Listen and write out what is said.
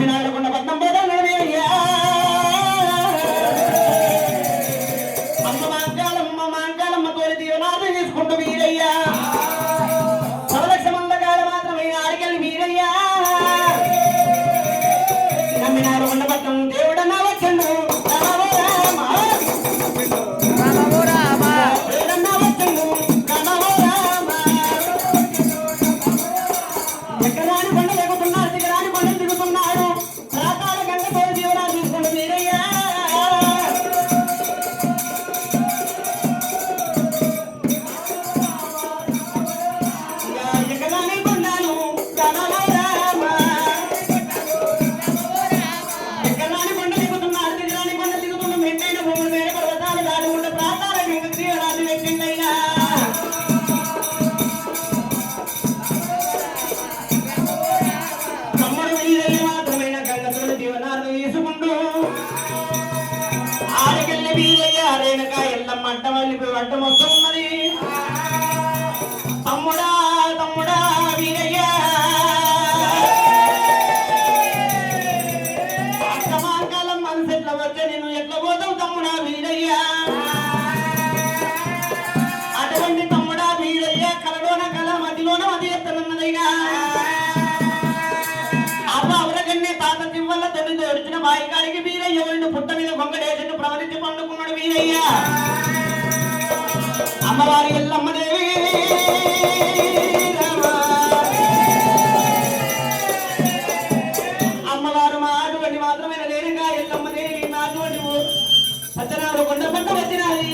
விநாயகர் ఎదురు అడ్డం వస్తుంది తమ్ముడా తమ్ముడా వీరయ్య. అర్థమాకాలం మనసు ఎట్లా వచ్చే నేను ఎట్లా పోతావు తమ్ముడా వీరయ్య? అటువంటి తమ్ముడా వీరయ్య కలలోన కళ మదిలోన మది ఎత్తనున్నదిగా వల్ల తొమ్మిది వచ్చిన బాయికాడికి వీరయ్య వెళ్ళి పుట్ట మీద గొంగడేసి ప్రవరించి పండుకున్నాడు వీరయ్య. అమ్మవారి ఎల్లమ్మదేవి. అమ్మవారు మా అటువంటి మాత్రమే లేరుగా ఎల్లమ్మదేవి మా అటువంటి పచ్చనాలు కొండ పంట వచ్చినది.